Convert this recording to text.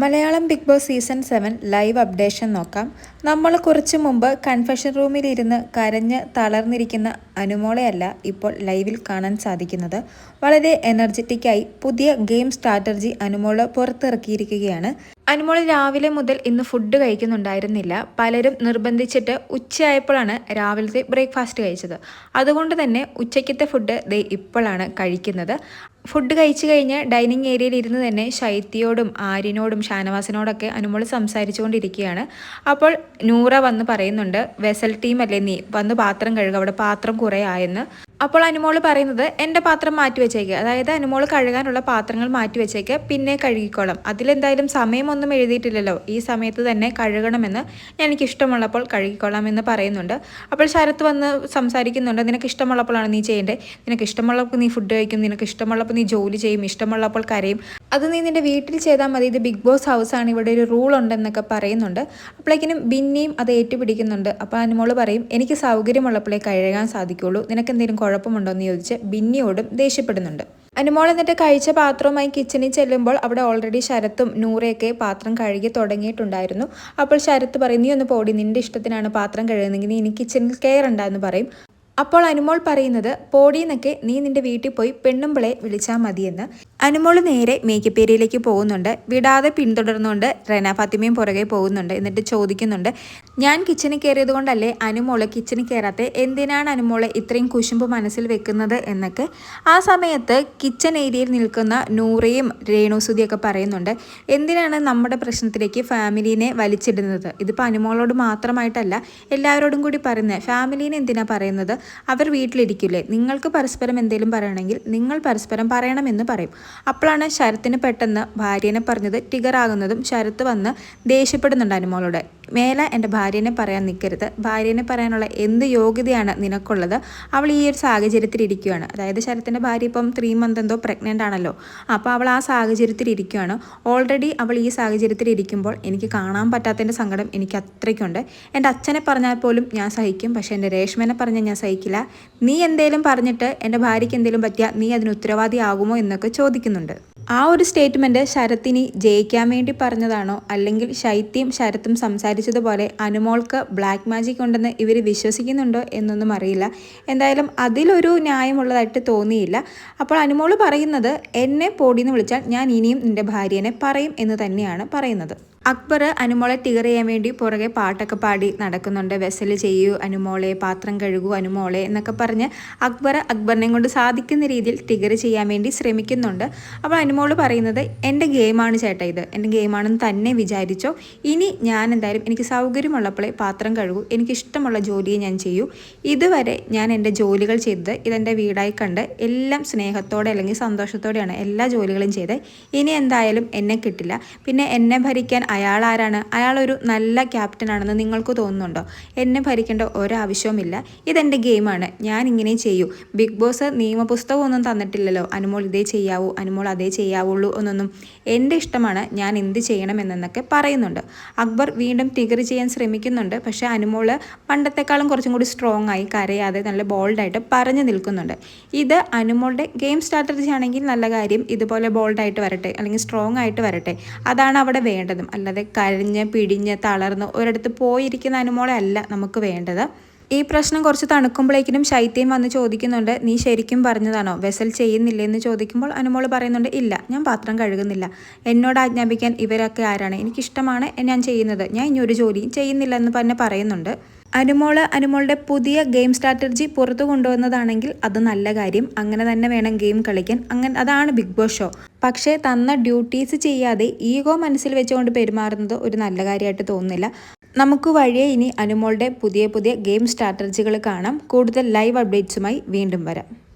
Malayalam Bigg Boss season seven live updation നോക്കാം. നമ്മൾ കുറച്ച് മുമ്പ് കൺഫെഷൻ റൂമിലിരുന്ന് കരഞ്ഞ് തളർന്നിരിക്കുന്ന അനുമോളെയല്ല ഇപ്പോൾ ലൈവിൽ കാണാൻ സാധിക്കുന്നത്. വളരെ എനർജറ്റിക്കായി പുതിയ ഗെയിം സ്ട്രാറ്റജി അനുമോൾ പുറത്തിറക്കിയിരിക്കുകയാണ്. അനുമോൾ രാവിലെ മുതൽ ഇന്ന് ഫുഡ് കഴിക്കുന്നുണ്ടായിരുന്നില്ല. പലരും നിർബന്ധിച്ചിട്ട് ഉച്ചയായപ്പോഴാണ് രാവിലത്തെ ബ്രേക്ക്ഫാസ്റ്റ് കഴിച്ചത്. അതുകൊണ്ട് തന്നെ ഉച്ചയ്ക്കത്തെ ഫുഡ് ദേ ഇപ്പോഴാണ് കഴിക്കുന്നത്. ഫുഡ് കഴിച്ചു കഴിഞ്ഞ് ഡൈനിങ് ഏരിയയിൽ ഇരുന്ന് തന്നെ ശൈത്യയോടും ആര്യനോടും ഷാനവാസിനോടൊക്കെ അനുമോൾ സംസാരിച്ചുകൊണ്ടിരിക്കുകയാണ്. അപ്പോൾ നൂറ വന്ന് പറയുന്നുണ്ട് വെസൽ ടീം അല്ലേ നീ? വന്ന് പാത്രം കഴുകുക അവിടെ പാത്രം കുറേ ആയെന്ന്. അപ്പോൾ അനുമോൾ പറയുന്നത് എന്റെ പാത്രം മാറ്റി വെച്ചേക്കുക അതായത് അനുമോൾ കഴുകാനുള്ള പാത്രങ്ങൾ മാറ്റി വെച്ചേക്കുക പിന്നെ കഴുകിക്കോളാം. അതിലെന്തായാലും സമയമൊന്നും എഴുതിയിട്ടില്ലല്ലോ. ഈ സമയത്ത് തന്നെ കഴുകണമെന്ന് എനിക്ക് ഇഷ്ടമുള്ളപ്പോൾ കഴുകിക്കോളാം എന്ന് പറയുന്നുണ്ട്. അപ്പോൾ ശരത്ത് വന്ന് സംസാരിക്കുന്നുണ്ട് നിനക്ക് ഇഷ്ടമുള്ളപ്പോഴാണ് നീ ചെയ്യേണ്ടത് നിനക്ക് ഇഷ്ടമുള്ളപ്പോൾ നീ ഫുഡ് കഴിക്കും നിനക്ക് ഇഷ്ടമുള്ളപ്പോൾ നീ ജോലി ചെയ്യും ഇഷ്ടമുള്ളപ്പോൾ കരയും. അത് നീ നിന്റെ വീട്ടിൽ ചെയ്താൽ മതി. ഇത് ബിഗ് ബോസ് ഹൗസ് ആണ്. ഇവിടെ ഒരു റൂൾ ഉണ്ടെന്നൊക്കെ പറയുന്നുണ്ട്. അപ്പോഴേക്കിനും ബിന്നിയും അത് ഏറ്റുപിടിക്കുന്നുണ്ട്. അപ്പോൾ അനുമോൾ പറയും എനിക്ക് സൗകര്യമുള്ളപ്പോഴേ കഴുകാൻ സാധിക്കുള്ളൂ. നിനക്ക് എന്തെങ്കിലും കുഴപ്പമുണ്ടോ? എന്ന് ചോദിച്ച് ബിന്നിയോടും ദേഷ്യപ്പെടുന്നുണ്ട്. അനുമോൾ എന്നിട്ട് കഴിച്ച പാത്രവുമായി കിച്ചണിൽ ചെല്ലുമ്പോൾ അവിടെ ഓൾറെഡി ശരത്തും നൂറയൊക്കെ പാത്രം കഴുകി തുടങ്ങിയിട്ടുണ്ടായിരുന്നു. അപ്പോൾ ശരത്ത് പറയും നീ ഒന്ന് പോടി. നിന്റെ ഇഷ്ടത്തിനാണ് പാത്രം കഴുകുന്നതെങ്കിൽ നീ ഇനി കിച്ചണിൽ കയറണ്ടെന്ന് പറയും. അപ്പോൾ അനുമോൾ പറയുന്നത് പോടിയെന്നൊക്കെ നീ നിന്റെ വീട്ടിൽ പോയി പെണ്ണുമ്പിളെ വിളിച്ചാൽ മതിയെന്ന്. അനുമോൾ നേരെ മേക്കപ്പ് ഏരിയയിലേക്ക് പോകുന്നുണ്ട്. വിടാതെ പിന്തുടർന്നുകൊണ്ട് റെന ഫാത്തിമയും പുറകെ പോകുന്നുണ്ട്. എന്നിട്ട് ചോദിക്കുന്നുണ്ട് ഞാൻ കിച്ചണിൽ കയറിയത് കൊണ്ടല്ലേ അനുമോൾ കിച്ചണിൽ കയറാത്ത? എന്തിനാണ് അനുമോൾ ഇത്രയും കുശുമ്പ് മനസ്സിൽ വെക്കുന്നത്? എന്നൊക്കെ. ആ സമയത്ത് കിച്ചൺ ഏരിയയിൽ നിൽക്കുന്ന നൂറയും രേണുസുതിയൊക്കെ പറയുന്നുണ്ട് എന്തിനാണ് നമ്മുടെ പ്രശ്നത്തിലേക്ക് ഫാമിലീനെ വലിച്ചിടുന്നത്? ഇതിപ്പോൾ അനുമോളോട് മാത്രമായിട്ടല്ല എല്ലാവരോടും കൂടി പറയുന്നത് ഫാമിലീനെ എന്തിനാ പറയുന്നത്? അവർ വീട്ടിലിരിക്കില്ലേ നിങ്ങൾക്ക് പരസ്പരം എന്തെങ്കിലും പറയണമെങ്കിൽ നിങ്ങൾ പരസ്പരം പറയണമെന്ന് പറയും. അപ്പോഴാണ് ശരത്തിന് പെട്ടെന്ന് ഭാര്യനെ പറഞ്ഞത് ടിഗറാകുന്നതും ശരത്ത് വന്ന് ദേഷ്യപ്പെടുന്നുണ്ട് അനുമോളോട് മേലെ എന്റെ ഭാര്യനെ പറയാൻ നിൽക്കരുത് ഭാര്യനെ പറയാനുള്ള എന്ത് യോഗ്യതയാണ് നിനക്കുള്ളത്? അവൾ ഈ ഒരു സാഹചര്യത്തിൽ ഇരിക്കുകയാണ് അതായത് ശരത്തിന്റെ ഭാര്യ ഇപ്പം ത്രീ മന്ത് എന്തോ പ്രഗ്നന്റ് ആണല്ലോ. അപ്പോൾ അവൾ ആ സാഹചര്യത്തിൽ ഇരിക്കുകയാണ് ഓൾറെഡി അവൾ ഈ സാഹചര്യത്തിൽ ഇരിക്കുമ്പോൾ എനിക്ക് കാണാൻ പറ്റാത്തതിന്റെ സങ്കടം എനിക്ക് അത്രയ്ക്കുണ്ട്. എന്റെ അച്ഛനെ പറഞ്ഞാൽ പോലും ഞാൻ സഹിക്കും. പക്ഷേ എന്റെ രേഷ്മനെ പറഞ്ഞാൽ ഞാൻ സഹിക്കില്ല. നീ എന്തേലും പറഞ്ഞിട്ട് എന്റെ ഭാര്യയ്ക്ക് എന്തേലും പറ്റിയാൽ നീ അതിന് ഉത്തരവാദിയാകുമോ എന്നൊക്കെ ചോദിക്കുന്നുണ്ട്. ആ ഒരു സ്റ്റേറ്റ്മെന്റ് ശരത്തിനി ജയിക്കാൻ വേണ്ടി പറഞ്ഞതാണോ? അല്ലെങ്കിൽ ശൈത്യം ശരത്തും സംസാരിച്ചതുപോലെ അനുമോൾക്ക് ബ്ലാക്ക് മാജിക് ഉണ്ടെന്ന് ഇവർ വിശ്വസിക്കുന്നുണ്ടോ എന്നൊന്നും അറിയില്ല. എന്തായാലും അതിലൊരു ന്യായമുള്ളതായിട്ട് തോന്നിയില്ല. അപ്പോൾ അനുമോൾ പറയുന്നത് എന്നെ പോടിയെന്ന് വിളിച്ചാൽ ഞാൻ ഇനിയും നിന്റെ ഭാര്യനെ പറയും എന്ന് തന്നെയാണ് പറയുന്നത്. അക്ബർ അനുമോളെ ടിഗർ ചെയ്യാൻ വേണ്ടി പുറകെ പാട്ടൊക്കെ പാടി നടക്കുന്നുണ്ട്. വെസൽ ചെയ്യൂ അനുമോളെ പാത്രം കഴുകൂ അനുമോളെ എന്നൊക്കെ പറഞ്ഞ് അക്ബർ അക്ബറിനെ കൊണ്ട് സാധിക്കുന്ന രീതിയിൽ ടിഗർ ചെയ്യാൻ വേണ്ടി ശ്രമിക്കുന്നുണ്ട്. അപ്പോൾ അനുമോൾ പറയുന്നത് എന്റെ ഗെയിമാണ് ചേട്ടാ ഇത്. എന്റെ ഗെയിമാണെന്ന് തന്നെ വിചാരിച്ചോ. ഇനി ഞാൻ എന്തായാലും എനിക്ക് സൗകര്യമുള്ളപ്പോഴേ പാത്രം കഴുകൂ. എനിക്ക് ഇഷ്ടമുള്ള ജോലിയെ ഞാൻ ചെയ്യൂ. ഇതുവരെ ഞാൻ എന്റെ ജോലികൾ ചെയ്തത് ഇതെന്റെ വീടായി കണ്ട് എല്ലാം സ്നേഹത്തോടെ അല്ലെങ്കിൽ സന്തോഷത്തോടെയാണ് എല്ലാ ജോലികളും ചെയ്തത്. ഇനി എന്തായാലും എന്നെ കിട്ടില്ല. പിന്നെ എന്നെ ഭരിക്കാൻ അയാൾ ആരാണ്? അയാളൊരു നല്ല ക്യാപ്റ്റൻ ആണെന്ന് നിങ്ങൾക്ക് തോന്നുന്നുണ്ടോ? എന്നെ ഭരിക്കേണ്ട ഒരാവശ്യവുമില്ല ഇതെന്റെ ഗെയിമാണ്. ഞാൻ ഇങ്ങനെ ചെയ്യൂ. ബിഗ് ബോസ് നിയമപുസ്തകമൊന്നും തന്നിട്ടില്ലല്ലോ. അനുമോൾ ഇതേ ചെയ്യാവൂ. അനുമോൾ അതേ ചെയ്യാവുള്ളൂ എന്നൊന്നും എന്റെ ഇഷ്ടമാണ് ഞാൻ എന്ത് ചെയ്യണമെന്നൊക്കെ പറയുന്നുണ്ട്. അക്ബർ വീണ്ടും ടിഗർ ചെയ്യാൻ ശ്രമിക്കുന്നുണ്ട്. പക്ഷേ അനുമോൾ പണ്ടത്തെക്കാളും കുറച്ചും കൂടി സ്ട്രോങ് ആയി കരയാതെ നല്ല ബോൾഡായിട്ട് പറഞ്ഞു നിൽക്കുന്നുണ്ട്. ഇത് അനുമോളുടെ ഗെയിം സ്ട്രാറ്റജി ആണെങ്കിൽ നല്ല കാര്യം. ഇതുപോലെ ബോൾഡായിട്ട് വരട്ടെ അല്ലെങ്കിൽ സ്ട്രോങ് ആയിട്ട് വരട്ടെ. അതാണ് അവിടെ വേണ്ടതും. അല്ലാതെ കരഞ്ഞ് പിടിഞ്ഞ് തളർന്ന് ഒരിടത്ത് പോയിരിക്കുന്ന അനുമോളെ അല്ല നമുക്ക് വേണ്ടത്. ഈ പ്രശ്നം കുറച്ച് തണുക്കുമ്പോഴേക്കിനും ശൈത്യം വന്ന് ചോദിക്കുന്നുണ്ട് നീ ശരിക്കും പറഞ്ഞതാണോ? വെസൽ ചെയ്യുന്നില്ല എന്ന് ചോദിക്കുമ്പോൾ അനുമോൾ പറയുന്നുണ്ട് ഇല്ല ഞാൻ പാത്രം കഴുകുന്നില്ല. എന്നോട് ആജ്ഞാപിക്കാൻ ഇവരൊക്കെ ആരാണ്? എനിക്കിഷ്ടമാണ് ഞാൻ ചെയ്യുന്നത്. ഞാൻ ഇനി ഒരു ജോലിയും ചെയ്യുന്നില്ല എന്ന് തന്നെ പറയുന്നുണ്ട്. അനുമോൾ അനുമോളുടെ പുതിയ ഗെയിം സ്ട്രാറ്റജി പുറത്തു കൊണ്ടുവന്നതാണെങ്കിൽ അത് നല്ല കാര്യം. അങ്ങനെ തന്നെ വേണം ഗെയിം കളിക്കാൻ. അങ്ങനെ അതാണ് ബിഗ് ബോസ് ഷോ. പക്ഷേ തന്ന ഡ്യൂട്ടീസ് ചെയ്യാതെ ഈഗോ മനസ്സിൽ വെച്ചുകൊണ്ട് പെരുമാറുന്നത് ഒരു നല്ല കാര്യമായിട്ട് തോന്നുന്നില്ല. നമുക്ക് വഴിയെ ഇനി അനുമോളുടെ പുതിയ പുതിയ ഗെയിം സ്ട്രാറ്റജികൾ കാണാം. കൂടുതൽ ലൈവ് അപ്ഡേറ്റ്സുമായി വീണ്ടും വരാം.